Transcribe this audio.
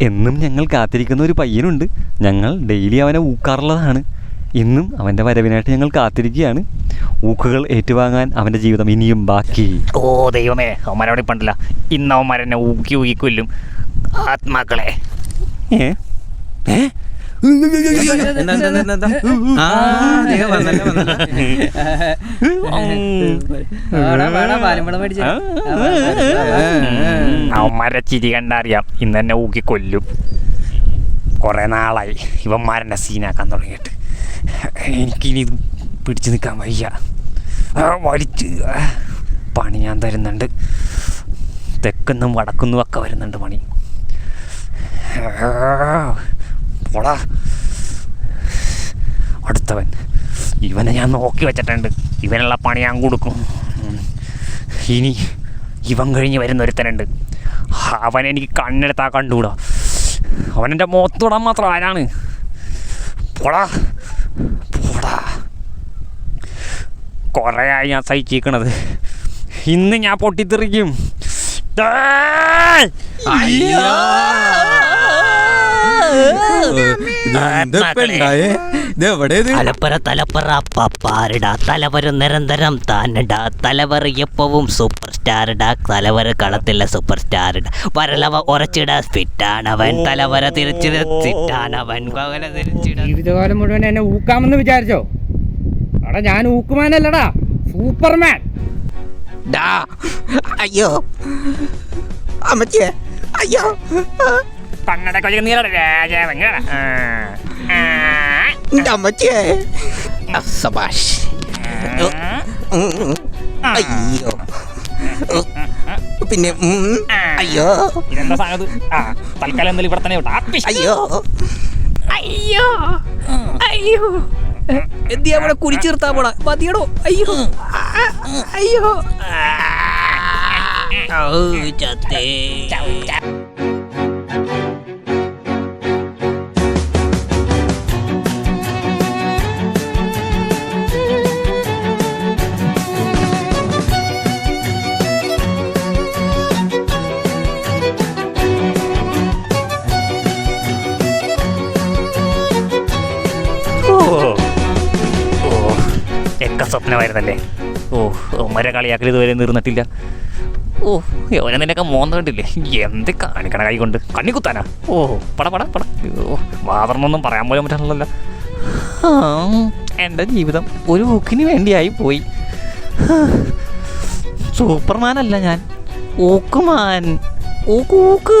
എന്നും ഞങ്ങൾ കാത്തിരിക്കുന്ന ഒരു പയ്യനുണ്ട്. ഞങ്ങൾ ഡെയിലി അവനെ ഊക്കാറുള്ളതാണ്. ഇന്നും അവന്റെ വരവിനായിട്ട് ഞങ്ങൾ കാത്തിരിക്കുകയാണ്. ഊക്കുകൾ ഏറ്റുവാങ്ങാൻ അവന്റെ ജീവിതം ഇനിയും ബാക്കി. ഓ ദൈവമേ അവന്മാരവിടെ പണ്ടില്ല. ഇന്ന് അവന്മാരെന്നെ ഊക്കി ഊക്കി കൊല്ലും. ആത്മാക്കളെ. ഏ? ഏ? അവന്മാരെ ചിരി കണ്ടറിയാം. ഇന്ന് എന്നെ ഊക്കി കൊല്ലും. കൊറേ നാളായി ഇവന്മാരെന്നെ സീനാക്കാൻ തുടങ്ങിയിട്ട്. എനിക്കിനി ഇത് പിടിച്ചു നിൽക്കാൻ വയ്യ. വലിച്ച് പണി ഞാൻ തരുന്നുണ്ട്. തെക്കുന്നും വടക്കുന്നും ഒക്കെ വരുന്നുണ്ട് പണി. ആ, പോടാ. അടുത്തവൻ. ഇവനെ ഞാൻ നോക്കി വെച്ചിട്ടുണ്ട്. ഇവനുള്ള പണി ഞാൻ കൊടുക്കും. ഇനി ഇവൻ കഴിഞ്ഞ് വരുന്ന ഒരുത്തനുണ്ട് അവൻ എനിക്ക് കണ്ണെടുത്താ കണ്ടുകൂടാ. അവനെന്റെ മുഖത്ത് തൊടാൻ മാത്രം ആരാണ്? പോടാ. പോടാ. കുറേ ആയി ഞാൻ സഹിച്ചിരിക്കണത്. ഇന്ന് ഞാൻ പൊട്ടിത്തെറിക്കും. ഡേയ്! ഇതെന്താ ഉണ്ടായേ? ഇതെവിടെ ഇത്? തലപ്പറ തലപ്പറ പപ്പാരിടാ. തലവര നിരന്തരം താനടാ. തലവര എപ്പവും സൂപ്പർ സ്റ്റാർടാ തലവര കളത്തില്ല സൂപ്പർ സ്റ്റാറിടാ വരലവ ഉറച്ചിടാ ഫിറ്റാണവൻ തലവര തിരിച്ചിട തിരിച്ചിട ജീവിതകാലം മുഴുവൻ എന്നെ ഊക്കാമെന്ന് വിചാരിച്ചോ? എടാ ഞാൻ ഊക്കുമാനല്ലടാ. സൂപ്പർമാൻ. ഡാ. അയ്യോ. അമ്മച്ചേ അയ്യോ. കണ്ണട കൊയ്യ നീള ആ, സബാഷ്. അയ്യോ. പിന്നെ ഉം. അയ്യോ. ഇതെന്താ സാധനം? ഇത്? ആ തൽക്കാലം എന്തായാലും ഇവിടെ തന്നെ. അയ്യോ. അയ്യോ. അയ്യോ. എന്തിയാ അവിടെ കുടിച്ചിർത്താ പോടാ മതിയടോ. അയ്യോ. അയ്യോ. ഔ, ചത്തേ. എക്ക സ്വപ്നമായിരുന്നല്ലേ? ഓ ഉമ്മരെ കളിയാക്കൽ ഇതുവരെ നിർന്നിട്ടില്ല. ഓ യവനെ നിന്നൊക്കെ മോന്ത കണ്ടില്ലേ? എന്ത് കാണിക്കണ കൈ കൊണ്ട്? കണ്ണി കുത്താനാ? ഓ പട പട പട. ഓ വാതർന്നൊന്നും പറയാൻ പോലും പറ്റാണല്ലോ എന്റെ ജീവിതം ഒരു ബുക്കിന് വേണ്ടിയായി പോയി. സൂപ്പർമാനല്ല ഞാൻ. ഊക്കുമാൻ. ഊക്ക് ഊക്ക്.